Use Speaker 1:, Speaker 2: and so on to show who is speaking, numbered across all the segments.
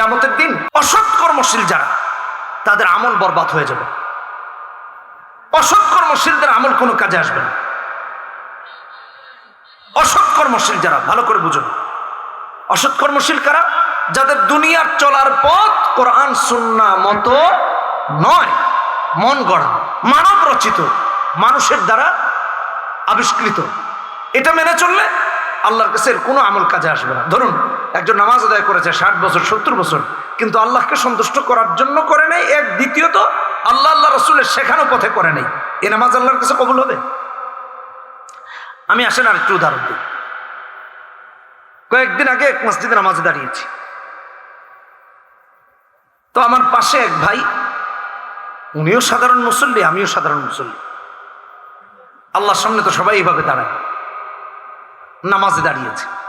Speaker 1: কেমতের দিন অসৎ কর্মশীল যারা, তাদের আমল বরবাদ হয়ে যাবে। অসৎ কর্মশীলদের আমল কোনো কাজে আসবে না। অসৎ কর্মশীল যারা, ভালো করে বুঝুন। অসৎ কর্মশীল কারা? যাদের দুনিয়ার চলার পথ কোরআন সুন্না মতো নয়, মন গড়া, মানব রচিত, মানুষের দ্বারা আবিষ্কৃত। এটা মেনে চললে আল্লাহর কাছে কোনো আমল কাজে আসবে না। ধরুন একজন নামাজ আদায় করেছে, ষাট বছর, সত্তর বছর, কিন্তু আল্লাহকে সন্তুষ্ট করার জন্য করে নেই, এক দ্বিতীয়ত আল্লাহ আল্লাহ রসুলের শেখানো পথে করে নাই। এ নামাজ আল্লাহর কাছে কবুল হবে? আমি আসেন আর একটু উদাহরণ দিই। কয়েকদিন আগে এক মসজিদে নামাজে দাঁড়িয়েছি। তো আমার পাশে এক ভাই, উনিও সাধারণ মুসল্লি, আমিও সাধারণ মুসল্লি। আল্লাহর সামনে তো সবাই এইভাবে দাঁড়ায়। নামাজে দাঁড়িয়েছে।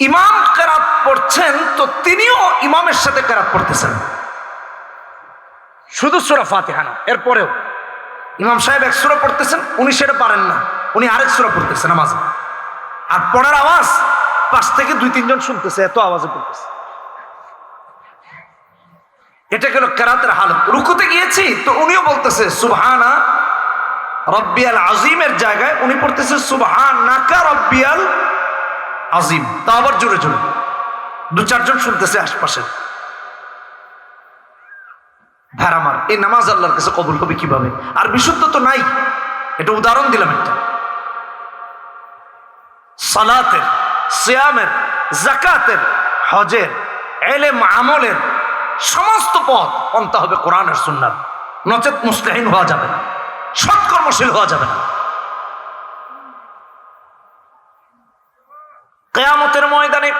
Speaker 1: ইমাম কেরাত পড়ছেন তো তিনিও ইমামের সাথে কেরাত পড়তেছেন। শুধু সুরা ফাতেহা না এরপরেও। ইমাম সাহেব এক সুরা পড়তেছেন উনি সেটা পারেন না। উনি আরেক সুরা পড়তেছেন নামাজে। আর পড়ার আওয়াজ পাশ থেকে দুই তিনজন শুনতেছে এত আওয়াজে পড়তেছে। এটা গেল কেরাতের হালত। রুকুতে গিয়েছি তো উনিও বলতেছে সুবহানা রব্বিয়াল আজিমের জায়গায় উনি পড়তেছে সুবহান নাকা রব্বিয়াল আজিম। তা আবার জোরে জোরে। দু চারজন শুনতেছে আশপাশে। ভেড়ামার এই নামাজ আল্লাহর কাছে কবুল হবে কীভাবে? আর বিশুদ্ধ তো নাই। এটা উদাহরণ দিলাম একটা। সালাতের, সিয়ামের জাকাতের হজের, এলেম, আমলের সমস্ত পথ পন্থা হবে কোরআনের সুন্নার। নচেত মুসলিহীন হওয়া যাবে না। সৎকর্মশীল হওয়া যাবে না। কেয়ামতের ময়দানে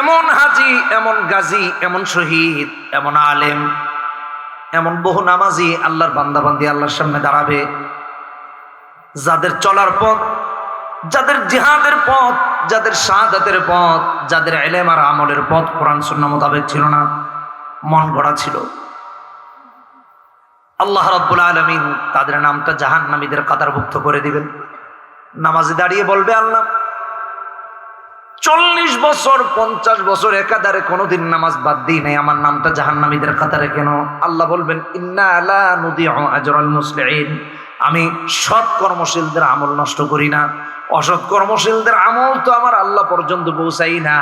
Speaker 1: এমন হাজি, এমন গাজী, এমন শহীদ, এমন আলেম, এমন বহু নামাজি আল্লাহর বান্দাবান্দি আল্লাহর সামনে দাঁড়াবে। যাদের চলার পথ, যাদের জিহাদের পথ, যাদের শাহাদাতের পথ, যাদের এলেম আর আমলের পথ কোরআন সুন্না মোতাবেক ছিল না, মন গড়া ছিল। আল্লাহ রব্বুল আলমিন তাদের নামটা জাহান নামীদের কাতারভুক্ত করে দিবেন। নামাজে দাঁড়িয়ে বলবে আল্লাহ চল্লিশ বছর, পঞ্চাশ বছর একাধারে কোনোদিন নামাজ বাদ দিই নাই। আমার নামটা জাহান্নামীদের কাতারে কেন? আল্লাহ বলবেন, ইন্না আলা নদী আজরাল মুসলিম আমি সৎ কর্মশীলদের আমল নষ্ট করি না। অসৎ কর্মশীলদের আমল তো আমার আল্লাহ পর্যন্ত পৌঁছাই না।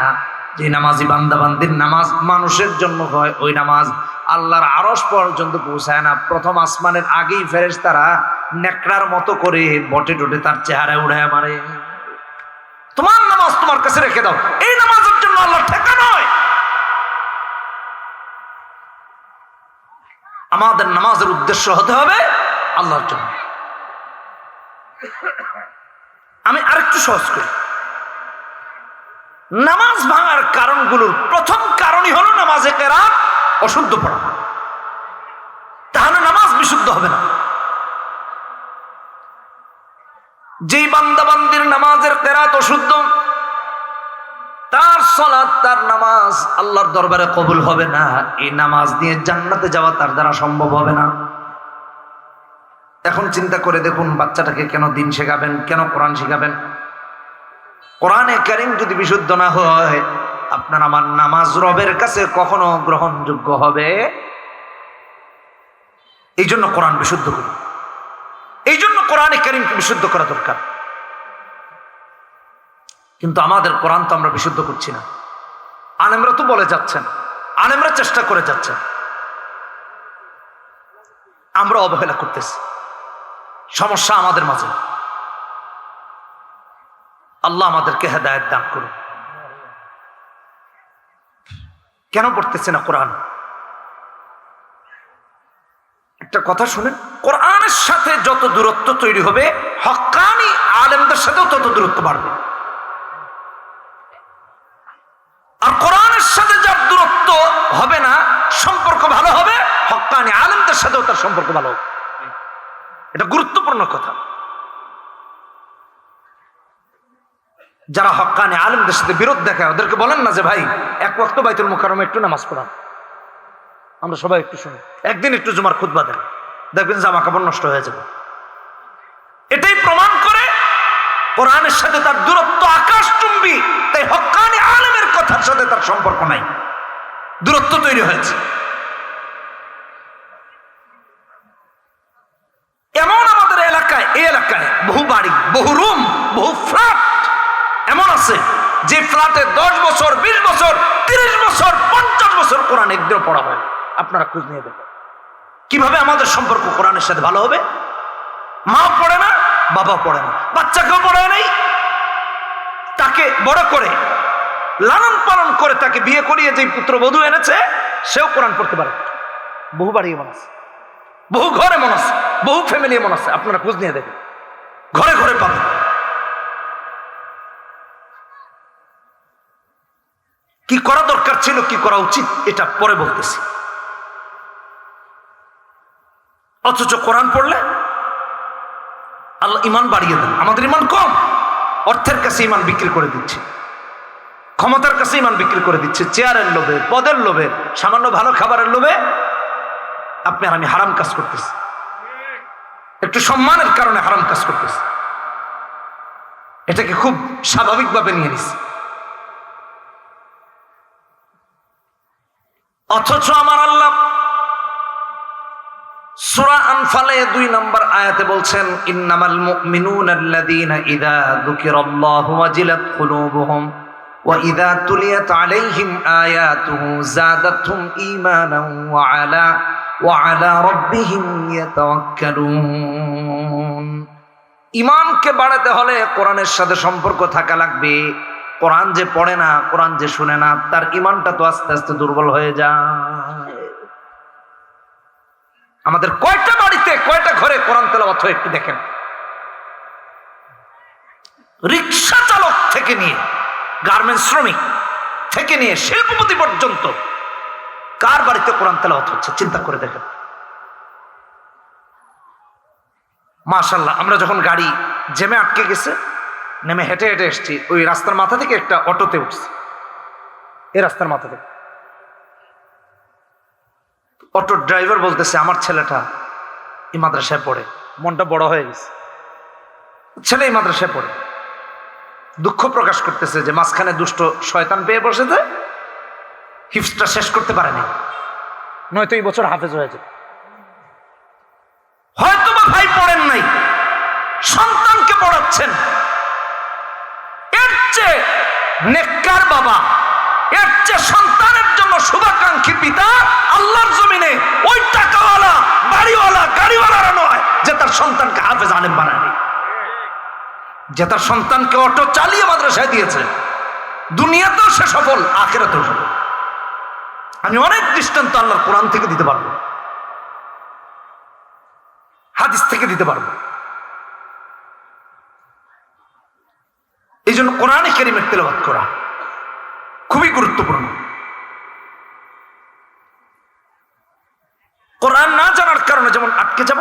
Speaker 1: যে নামাজি বান্দাবান্দির নামাজ মানুষের জন্য হয়, ওই নামাজ আল্লাহর আরস পর্যন্ত পৌঁছায় না। প্রথম আসমানের আগেই ফেরেস তারা নেকড়ার মতো করে বটে টটে তার চেহারায় উড়ায় মারে। তোমার নামাজ তোমার কাছে রেখে দাও। এই নামাজের জন্য আল্লাহ ঠেকা নয়। আমাদের নামাজের উদ্দেশ্য হতে হবে আল্লাহর জন্য। আমি আরেকটু সহজ করি। নামাজ ভাঙার কারণগুলোর প্রথম কারণই হলো নামাজে কেরাত অশুদ্ধ পড়া। তাহলে নামাজ বিশুদ্ধ হবে না। যেই বান্দাবান্দির নামাজের কেরাত অশুদ্ধ, তার সলাৎ তার নামাজ আল্লাহর দরবারে কবুল হবে না। এই নামাজ দিয়ে জান্নাতে যাওয়া তার দ্বারা সম্ভব হবে না। এখন চিন্তা করে দেখুন, বাচ্চাটাকে কেন দিন শেখাবেন, কেন কোরআন শেখাবেন? কোরআনে কারিম যদি বিশুদ্ধ না হয়, আপনার আমার নামাজ রবের কাছে কখনো গ্রহণযোগ্য হবে? এই জন্য কোরআন বিশুদ্ধ করি। এই জন্য কোরআনে কারিমকে বিশুদ্ধ করা দরকার। কিন্তু আমাদের কোরআন তো আমরা বিশুদ্ধ করছি না। আলেমরা তো বলে যাচ্ছেন, আলেমরা চেষ্টা করে যাচ্ছেন। আমরা অবহেলা করতেছি। সমস্যা আমাদের মাঝে। আল্লাহ আমাদেরকে হেদায়ত দান করুন। কেন পড়তেছে না কোরআন? একটা কথা শুনেন কোরআনের সাথে যত দূরত্ব তৈরি হবে হকানি আলেমদের সাথেও তত দূরত্ব বাড়বে। আর কোরআনের সাথে যার দূরত্ব হবে না, সম্পর্ক ভালো হবে হকানি আলেমদের সাথেও তার সম্পর্ক ভালো হবে। এটা গুরুত্বপূর্ণ কথা। যারা হকানি আলেমদের সাথে বিরোধ দেখায়, ওদেরকে বলেন না যে, ভাই, এক ওয়াক্ত বাইতুল মুখারমে একটু নামাজ পড়ান। আমরা সবাই একটু শুনি। একদিন একটু জুমার খুদ্া দেন। দেখবেন জামা কাপড় নষ্ট হয়ে যাবে। এটাই প্রমাণ করে কোরআনের সাথে তার দূরত্ব আকাশ চুম্বি তাই হকানি আলেমের কথা সাথে তার সম্পর্ক নাই। দূরত্ব তৈরি হয়েছে। এমন আমাদের এলাকায়, এই এলাকায় বহু বাড়ি, বহু রুম, বহু ফ্ল্যাট এমন আছে, যে ফ্ল্যাটে দশ বছর, বিশ বছর, তিরিশ বছর, পঞ্চাশ বছর কোরআন একদিনও পড়া হয় আপনারা খোঁজ নিয়ে দেখেন। কীভাবে আমাদের সম্পর্ক কোরআনের সাথে ভালো হবে? মা পড়ে না বাবা পড়ে না। বাচ্চাকেও পড়ায় নাই। তাকে বড় করে, লালন পালন করে তাকে বিয়ে করিয়ে যে পুত্রবধূ এনেছে, সেও কোরআন পড়তে পারে। বহু বাড়ি এমন আছে। বহু ঘরে মন আছে। বহু ফ্যামিলি এমন আছে। আপনারা খোঁজ নিয়ে দেখেন। ঘরে ঘরে পাবেন। কি করা দরকার ছিল, কি করা উচিত, এটা পরে বলতেছি। অথচ কোরআন পড়লে আল্লাহ ইমান বাড়িয়ে দেন। আমাদের ইমান কম। অর্থের কাছে ইমান বিক্রি করে দিচ্ছে। ক্ষমতার কাছে ইমান বিক্রি করে দিচ্ছে। চেয়ারের লোভে, পদের লোভে, সামান্য ভালো খাবারের লোভে আপনি আর আমি হারাম কাজ করতেছি। একটু সম্মানের কারণে হারাম কাজ করতেছি। এটাকে খুব স্বাভাবিকভাবে নিয়ে নিছি। অথচ আমার আল্লাহ সূরা আনফালে দুই নম্বর আয়াতে বলছেন, ইন্নামাল মুমিনুনা আল্লাযীনা ইযা যুকিরাল্লাহু ওয়াজিলাত কুলুবুহুম আলাইহিম আয়াতুহু যাদাতহুম ঈমানান ওয়া আলা ওয়া আলা রাব্বিহিম ইয়াতাওয়াক্কালুন। ইমানকে বাড়াতে হলে কোরআনের সাথে সম্পর্ক থাকা লাগবে। কোরআন যে পড়ে না, কোরআন যে শুনে না, তার ইমানটা তো আস্তে আস্তে দুর্বল হয়ে যায়। আমাদের কয়টা বাড়িতে, কয়টা ঘরে কোরআন তেলাওয়াত হয় একটু দেখেন। রিক্সা চালক থেকে নিয়ে, গার্মেন্টস শ্রমিক থেকে নিয়ে শিল্পপতি পর্যন্ত, কার বাড়িতে কোরআন তেলাওয়াত হচ্ছে, চিন্তা করে দেখেন। মাশাল্লাহ আমরা যখন গাড়ি জেমে আটকে গেছে, নেমে হেঁটে হেঁটে এসছি, ওই রাস্তার মাথা থেকে একটা অটোতে উঠছি। এই রাস্তার মাথা থেকে। অটো ড্রাইভার বলতেছে, আমার ছেলেটা এই মাদ্রাসায় পড়ে। মনটা বড় হয়ে গেছে। ছেলে এই মাদ্রাসায় পড়ে। দুঃখ প্রকাশ করতেছে যে মাঝখানে দুষ্ট শয়তান পেয়ে বসেছে হিফসটা শেষ করতে পারেনি নয়তো এই বছর হাফেজ হয়েছে হয়তো বা ভাই পড়েন নাই, সন্তানকে পড়াচ্ছেন। এর চেয়ে নেককার বাবা, এর চেয়ে সন্তানের জন্য শুভাকাঙ্ক্ষী পিতা আল্লাহর জমিনে ওই টাকাওয়ালা, বাড়িওয়ালা, গাড়িওয়ালারা নয়, যে তার সন্তানকে হাফেজ বানায়নি যে তার সন্তানকে অটো চালিয়ে মাদ্রাসায় দিয়েছে। দুনিয়াতেও সে সফল, আখেরাতেও সফল। আমি অনেক দৃষ্টান্ত আল্লাহর কোরআন থেকে দিতে পারব। হাদিস থেকে দিতে পারব। এই জন্য কোরআনে কেরিমের তেলাবাদ করা খুবই গুরুত্বপূর্ণ। কোরআন না জানার কারণে যেমন আটকে যাব,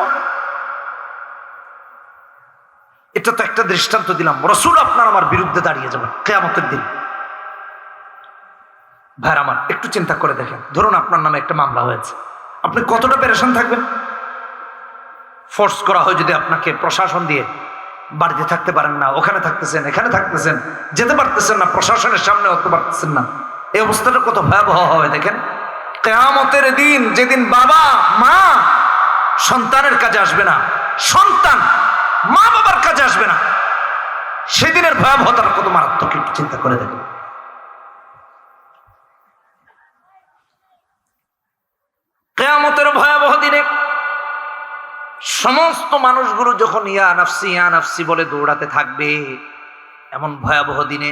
Speaker 1: এটা তো একটা দৃষ্টান্ত দিলাম। রসুল আপনার আমার বিরুদ্ধে দাঁড়িয়ে যাবেন কেয়ামতের দিন। ভাইর আমার, একটু চিন্তা করে দেখেন। ধরুন আপনার নামে একটা মামলা হয়েছে। আপনি কতটা পেরেশান থাকবেন? ফোর্স করা হয় যদি আপনাকে প্রশাসন দিয়ে বাড়িতে থাকতে পারেন না, ওখানে থাকতেছেন, এখানে থাকতেছেন, যেতে পারতেছেন না, প্রশাসনের সামনে হতে পারতেছেন না। এই অবস্থাটা কত ভয়াবহ হবে দেখেন। কেয়ামতের দিন যেদিন বাবা, মা সন্তানের কাজে আসবে না, সন্তান মা বাবার কাজে আসবে না, সেদিনের ভয়াবহতার কত মারাত্মক একটু চিন্তা করে দেখেন কেয়ামতের ভয়াবহ দিনে সমস্ত মানুষগুলো যখন ইয়া নাফসি ইয়া নাফসি বলে দৌড়াতে থাকবে, এমন ভয়াবহ দিনে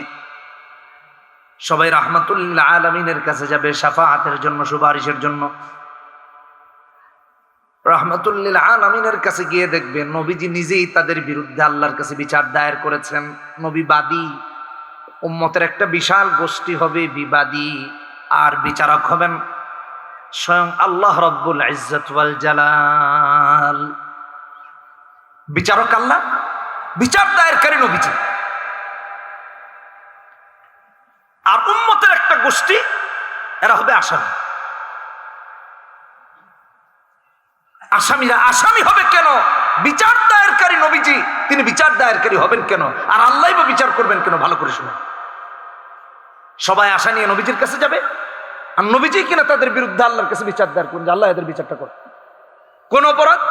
Speaker 1: সবাই রাহমাতুল্লাহ আলমিনের কাছে যাবে সাফাহাতের জন্য, সুপারিশের জন্য। রাহমাতুল্লিল আলমিনের কাছে গিয়ে দেখবে নবীজি নিজেই তাদের বিরুদ্ধে আল্লাহর কাছে বিচার দায়ের করেছেন। নবী বাদী উম্মতের একটা বিশাল গোষ্ঠী হবে বিবাদী আর বিচারক হবেন স্বয়ং আল্লাহ রব্বুল ইজ্জত জালাল। বিচারক আল্লাহ? বিচার দায়েরকারী নবীজি। আর উম্মতের একটা গোষ্ঠী, এরা হবে আসামি। আসামিরা আসামি হবে কেন? বিচার দায়েরকারী নবীজি, তিনি বিচার দায়েরকারী হবেন কেন? আর আল্লাহ বা বিচার করবেন কেন? ভালো করে শুনে সবাই আশা নিয়ে নবীজির কাছে যাবে। আর নবীজি কিনা তাদের বিরুদ্ধে আল্লাহর কাছে বিচার দেওয়ার করুন আল্লাহ এদের বিচারটা করে কোন অপরাধ?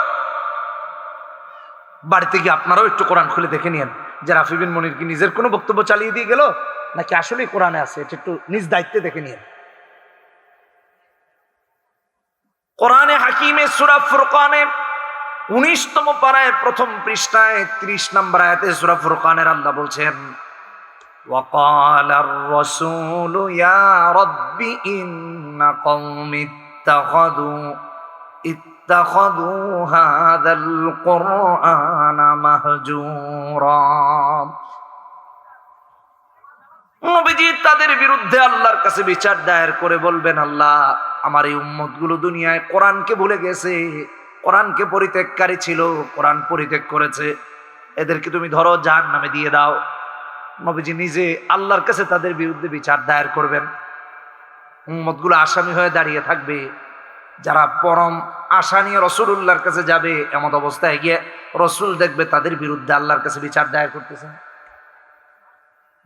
Speaker 1: বাড়িতে গিয়ে আপনারাও একটু কোরআন খুলে দেখে নিয়েন। যে রাফি বিন মনির কি নিজের কোনো বক্তব্য চালিয়ে দিয়ে গেল? নাকি আসলেই কোরআনে আছে এটা একটু নিজ দায়িত্বে দেখে নিয়েন কোরআনে হাকিমে সুরা ফুরকানে উনিশতম পাড়ায় প্রথম পৃষ্ঠায় ত্রিশ নম্বর আয়াতে সুরা ফুরকানের আল্লাহ বলছেন وقال الرسول يا رب إن قوم اتخذوا اتخذوا هذا القرآن مهجورا নবীজি তাদের বিরুদ্ধে আল্লাহর কাছে বিচার দায়ের করে বলবেন, আল্লাহ, আমার এই উম্মতগুলো দুনিয়ায় কোরআনকে ভুলে গেছে। কোরআনকে পরিত্যাগকারী ছিল, কোরআন পরিত্যাগ করেছে। এদেরকে তুমি ধরো জাহান নামে দিয়ে দাও। নবীজি নিজে আল্লাহর কাছে তাদের বিরুদ্ধে বিচার দায়ের করবেন। উম্মতগুলো আসামি হয়ে দাঁড়িয়ে থাকবে। যারা পরম আশা নিয়ে রসুল্লাহর কাছে যাবে এমন অবস্থায় গিয়ে রসুল দেখবে তাদের বিরুদ্ধে আল্লাহর কাছে বিচার দায়ের করতেছেন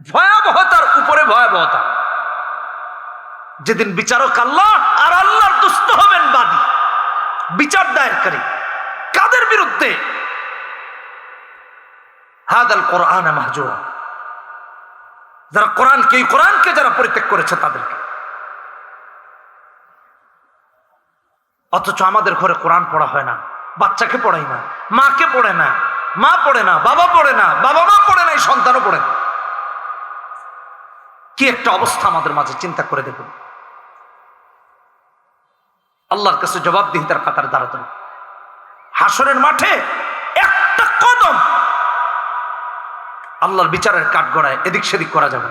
Speaker 1: ভয়াবহতার, উপরে ভয়াবহতা। যেদিন বিচারক আল্লাহ আর আল্লাহর দুস্থ হবেন বাদী, বিচার দায়েরকারী, কাদের বিরুদ্ধে? হাদাল কোরআন যারা কোরআনকে, এই কোরআনকে যারা পরিত্যাগ করেছে তাদেরকে। অথচ আমাদের ঘরে কোরআন পড়া হয় না, বাচ্চাকে পড়াই না, মাকে পড়ে না, মা পড়ে না, বাবা পড়ে না, বাবা মা পড়ে না, এই সন্তানও পড়ে না। কি একটা অবস্থা আমাদের মাঝে, চিন্তা করে দেখুন। আল্লাহর কাছে জবাবদিহিতার কাতারে দাঁড়াতে হাসরের মাঠে একটা কদম। আল্লাহর বিচারের কাঠ গড়ায় এদিক সেদিক করা যাবে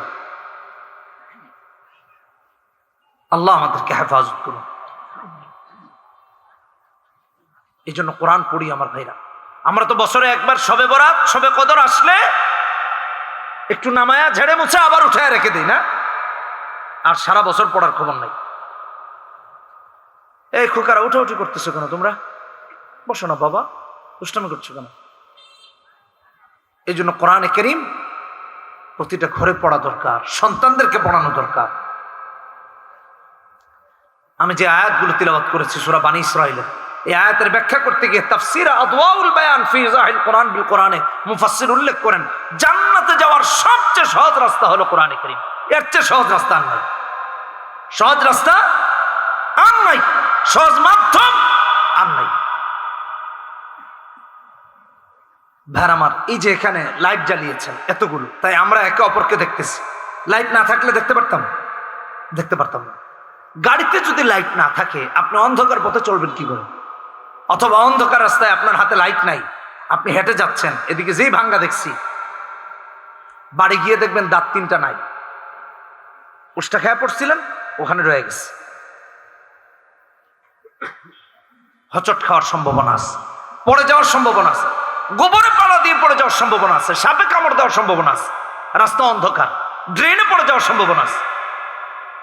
Speaker 1: আল্লাহ আমাদেরকে হেফাজত করুন। এই জন্য কোরআন পড়ি আমার ভাইরা। আমরা তো বছরে একবার সবে বরাত সবে কদর আসলে একটু নামায়া ঝেড়ে মুছে আবার উঠায় রেখে দিই, না? আর সারা বছর পড়ার খবর নাই। এই খোকারা উঠা উঠি করতেছো কেন তোমরা? বসো না, বাবা। দুষ্টামি করছ কেন? এই জন্য কোরআনে করিম প্রতিটা ঘরে পড়া দরকার, সন্তানদেরকে পড়ানো দরকার। আমি যে আয়াতগুলো তিলাবাত করেছি, সুরা বানী ইসরাইলের এই আয়াতের ব্যাখ্যা করতে গিয়ে তাফসির আদওয়াউল বায়ান ফি জাহিল কোরআন বিল কোরআনে মুফাসসির উল্লেখ করেন, জান্নাতে যাওয়ার সবচেয়ে সহজ রাস্তা হলো কোরআনে কারীম। এর চেয়ে সহজ রাস্তা আর নাই। সহজ রাস্তা আর নাই। সহজ মাধ্যম আর নাই। ভার আমার, এই যে এখানে লাইট জ্বালিয়েছেন এতগুলো, তাই আমরা একে অপরকে দেখতেছি। লাইট না থাকলে দেখতে পারতাম? দেখতে পারতাম না। গাড়িতে যদি লাইট না থাকে, আপনি অন্ধকার পথে চলবেন কি করে? অথবা অন্ধকার রাস্তায় আপনার হাতে লাইট নাই। আপনি হেঁটে যাচ্ছেন, এদিকে যেই ভাঙ্গা দেখছি, বাড়ি গিয়ে দেখবেন দাঁত তিনটা নাই। উষ্টা খেয়া পড়ছিলেন, ওখানে রয়ে গেছে। হচট খাওয়ার সম্ভাবনা আছে, পড়ে যাওয়ার সম্ভাবনা আছে, গোবরে পাড়া দিয়ে পড়ে যাওয়ার সম্ভাবনা আছে, সাপে কামড় দেওয়ার সম্ভাবনা আছে, রাস্তা অন্ধকার ড্রেনে পড়ে যাওয়ার সম্ভাবনা আছে।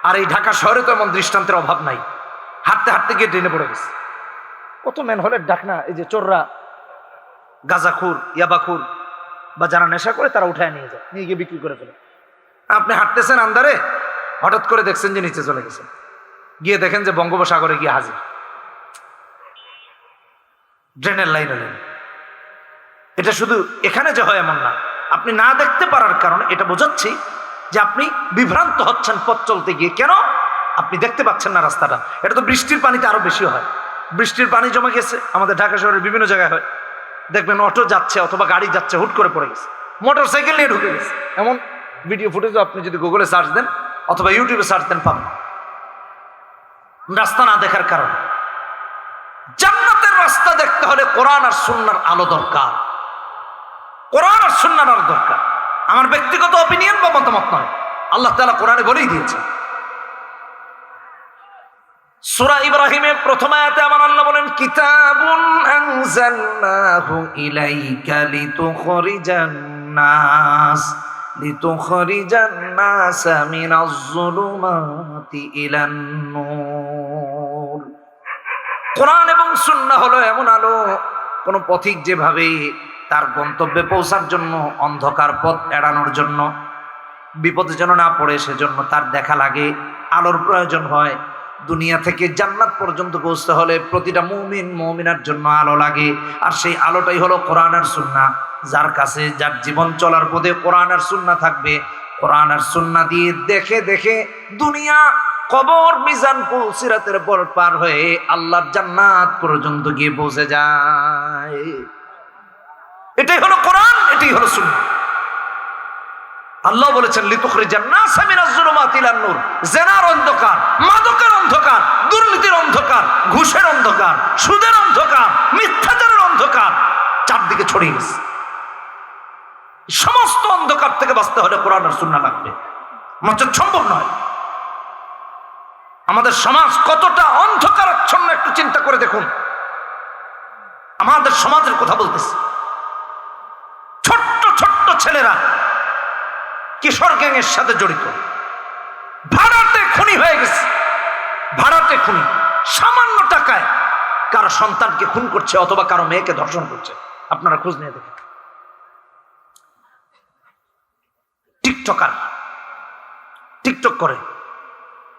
Speaker 1: আর এই ঢাকা শহরে তো এমন দৃষ্টান্তের অভাব নাই, হাঁটতে হাঁটতে গিয়ে ড্রেনে পড়ে গেছে। কত ম্যান হলের ডাকনা এই যে চোররা গাজাখুর ইয়াবাখুর বা যারা নেশা করে তারা উঠায় নিয়ে যায়, নিয়ে গিয়ে বিক্রি করে ফেলে। আপনি হাঁটতেছেন আন্দারে হঠাৎ করে দেখছেন যে নিচে চলে গেছেন গিয়ে দেখেন যে বঙ্গোপসাগরে গিয়ে হাজির। ড্রেনের লাইনে লাইন এটা শুধু এখানে যে হয় এমন না, আপনি না দেখতে পারার কারণে এটা বোঝাচ্ছি যে আপনি বিভ্রান্ত হচ্ছেন পথ চলতে গিয়ে। কেন? আপনি দেখতে পাচ্ছেন না রাস্তাটা। এটা তো বৃষ্টির পানিতে আরও বেশি হয়। বৃষ্টির পানি জমে গেছে, আমাদের ঢাকা শহরের বিভিন্ন জায়গায় হয়। দেখবেন অটো যাচ্ছে অথবা গাড়ি যাচ্ছে, হুট করে পড়ে গেছে। মোটর সাইকেল নিয়ে ঢুকে গেছে। এমন ভিডিও ফুটেজ আপনি যদি গুগলে সার্চ দেন অথবা ইউটিউবে সার্চ দেন, পাবেন। রাস্তা না দেখার কারণে। জান্নাতের রাস্তা দেখতে হলে কোরআন আর সুন্নার আলো দরকার। কোরআন আর সুন্নার আলো দরকার। আমার ব্যক্তিগত অপিনিয়ন বা মতামত নয়। আল্লাহ তালা কোরআনে বলেই দিয়েছে সুরা ইব্রাহিমে প্রথম আয়াতে আমার আল্লাহ বলেন, কিতাবুন আনজালনাহু ইলাইকা লিতুখরিজান নাস লিতুখরিজান নাস মিনাজ যুলুমাতি ইলান নূর। কোরআন এবং সুন্নাহ হলো এমন আলো, কোন পথিক যেভাবে তার গন্তব্যে পৌঁছার জন্য, অন্ধকার পথ এড়ানোর জন্য, বিপদে যেন না পড়ে সেজন্য তার দেখা লাগে, আলোর প্রয়োজন হয়। দুনিয়া থেকে জান্নাত পর্যন্ত পৌঁছতে হলে প্রতিটা মুমিন, মুমিনার জন্য আলো লাগে। আর সেই আলোটাই হলো কোরআন আর সুন্না। যার কাছে যার জীবন চলার পথে কোরআন আর সুন্না থাকবে। কোরআন আর সুন্না দিয়ে দেখে দেখে দুনিয়া কবর মিজান সিরাতের পর পার হয়ে আল্লাহর জান্নাত পর্যন্ত গিয়ে পৌঁছে যায়। এটাই হলো কোরআন, এটাই হলো সুন্না। আল্লাহ বলেছেন লিতুখরি নূর। জেনার অন্ধকার, মাদকের অন্ধকার, দুর্নীতির অন্ধকার, ঘুষের অন্ধকার, সুদের অন্ধকার, মিথ্যাচারের অন্ধকার। চারদিকে ছড়িয়ে গেছে। সমস্ত অন্ধকার থেকে বাঁচতে হলে কোরআন আর সুন্নাহ লাগবে। নচেত সম্ভব নয়। আমাদের সমাজ কতটা অন্ধকারাচ্ছন্ন একটু চিন্তা করে দেখুন। আমাদের সমাজের কথা বলতেছি। ছোট্ট ছোট্ট ছেলেরা কিশোর গ্যাংয়ের সাথে জড়িত। ভাড়াতে খুনি হয়ে গেছে। ভাড়াতে খুনি। সামান্য টাকায় কারও সন্তানকে খুন করছে অথবা কারও মেয়েকে ধর্ষণ করছে। আপনারা খোঁজ নিয়ে দেখেন। টিকটকার। টিকটক করে।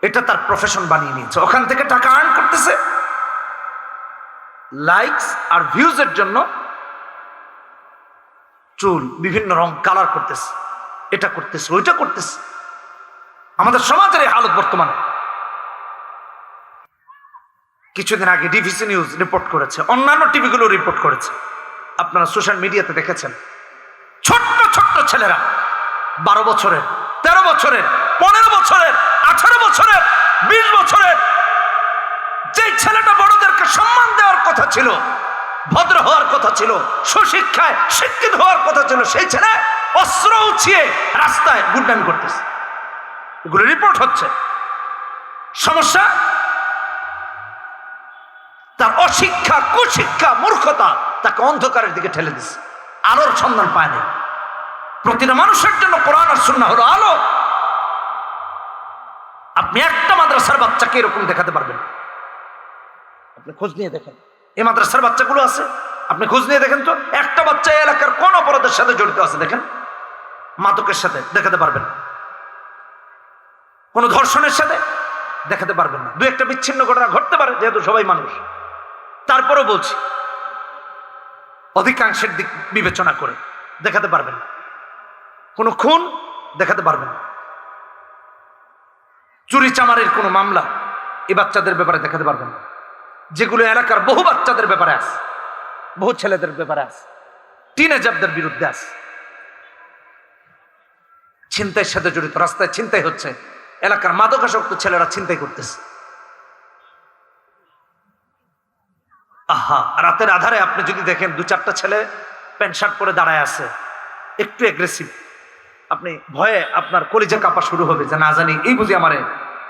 Speaker 1: এটা তার প্রফেশন বানিয়ে নিয়েছে। ওখান থেকে টাকা আর্ন করতেছে। লাইকস আর ভিউজের জন্য চুল, বিভিন্ন রং কালার করতেছে। এটা করতেছে, ওইটা করতেছে। আমাদের সমাজের এই হালত বর্তমানে। কিছুদিন আগে ডিভিসি নিউজ রিপোর্ট করেছে, অন্যান্য টিভিগুলো রিপোর্ট করেছে। আপনারা সোশ্যাল মিডিয়াতে দেখেছেন, ছোট্ট ছোট্ট ছেলেরা, বারো বছরের, তেরো বছরের, পনেরো বছরের, আঠারো বছরের, বিশ বছরের যে ছেলেটা বড়দেরকে সম্মান দেওয়ার কথা ছিল, ভদ্র হওয়ার কথা ছিল, সুশিক্ষায় শিক্ষিত হওয়ার কথা ছিল, সেই ছেলে অস্ত্র উঠিয়ে রাস্তায় গুড্ডান করতেছে। এগুলো রিপোর্ট হচ্ছে। সমস্যা? তার অশিক্ষা, কুশিক্ষা, মূর্খতা তাকে অন্ধকারের দিকে ঠেলে দিচ্ছে আলোর সন্ধান পায় না প্রতিটা মানুষের জন্য কোরআন আর সুন্না হলো আলো। আপনি একটা মাদ্রাসার বাচ্চাকে এরকম দেখাতে পারবেন? আপনি খোঁজ নিয়ে দেখেন। এই মাদ্রাসার বাচ্চাগুলো আছে? আপনি খোঁজ নিয়ে দেখেন তো? একটা বাচ্চা এলাকার কোন অপরাধের সাথে জড়িত আছে দেখেন। মাদকের সাথে দেখাতে পারবেন কোন ধর্ষণের সাথে দেখাতে পারবেন না। দু একটা বিচ্ছিন্ন ঘটনা ঘটতে পারে, যেহেতু সবাই মানুষ। তারপরও বলছি, অধিকাংশের দিক বিবেচনা করে দেখাতে পারবেন না। কোনো খুন দেখাতে পারবেন না। চুরি চামারের কোনো মামলা এই বাচ্চাদের ব্যাপারে দেখাতে পারবেন না। যেগুলো এলাকার বহু বাচ্চাদের ব্যাপারে আছে, বহু ছেলেদের ব্যাপারে আছে টিনেজারদের বিরুদ্ধে আছে। ছিনতাইয়ের সাথে জড়িত, রাস্তায় ছিনতাই হচ্ছে। এলাকার মাদকাসক্ত ছেলেরা ছিনতাই করতেছে। আহা, রাতের আধারে আপনি যদি দেখেন দু চারটা ছেলে প্যান্ট শার্ট পরে দাঁড়ায় আছে, একটু অ্যাগ্রেসিভ আপনি ভয়ে আপনার কলিজা কাপা শুরু হবে যে না জানি, এই বুঝি আমারে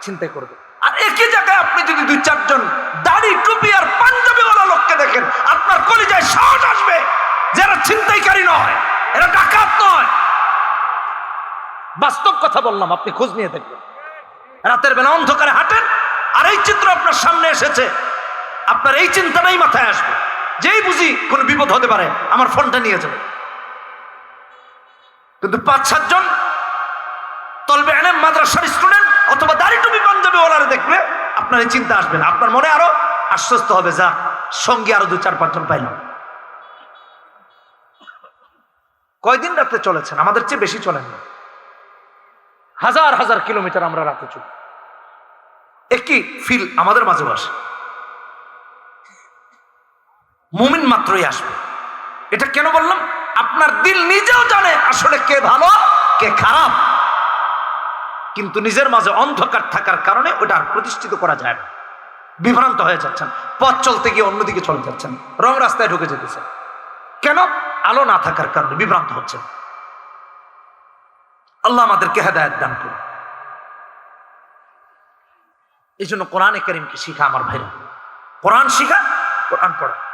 Speaker 1: চিন্তাই করবে। আর একই জায়গায় আপনি যদি দুই চারজন দাড়ি টুপি আর পাঞ্জাবিওয়ালা লোককে দেখেন, আপনার কলিজায় সাহস আসবে যারা ছিনতাইকারী নয় এরা ডাকাত নয় বাস্তব কথা বললাম, আপনি খোঁজ নিয়ে দেখবেন। রাতের বেলা অন্ধকারে হাঁটেন, আর এই চিত্র আপনার সামনে এসেছে। আপনার এই চিন্তাটাই মাথায় আসবে। যেই বুঝি কোনো বিপদ হতে পারে, আমার ফোনটা নিয়ে যাবে কিন্তু পাঁচ সাতজন তলবে এলেন মাদ্রাসার স্টুডেন্ট অথবা দাড়ি টুপি পাঞ্জাবি ওলারে দেখবে, আপনার এই চিন্তা আসবে না। আপনার মনে আরও আশ্বস্ত হবে, যা, সঙ্গে আরও দু, চার পাঁচজন পাইলাম। কয়দিন রাতে চলেছেন? আমাদের চেয়ে বেশি চলেন না। হাজার হাজার কিলোমিটার আমরা রাতে চলি। একই ফিল আমাদের মাঝেও আসে মুমিন মাত্রই আসবে। এটা কেন বললাম? আপনার দিল নিজেও জানে আসলে কে ভালো, কে খারাপ। কিন্তু নিজের মাঝে অন্ধকার থাকার কারণে ওটা আর প্রতিষ্ঠিত করা যায় না। বিভ্রান্ত হয়ে যাচ্ছেন। পথ চলতে গিয়ে অন্যদিকে চলে যাচ্ছেন। রং রাস্তায় ঢুকে যেতেছেন। কেন? আলো না থাকার কারণে বিভ্রান্ত হচ্ছেন। আল্লাহ আমাদেরকে হেদায়ত দান করুন। এই জন্য কোরআনে করিমকে শিখা আমার ভাইরা। কোরআন শিখা, কোরআন পড়া।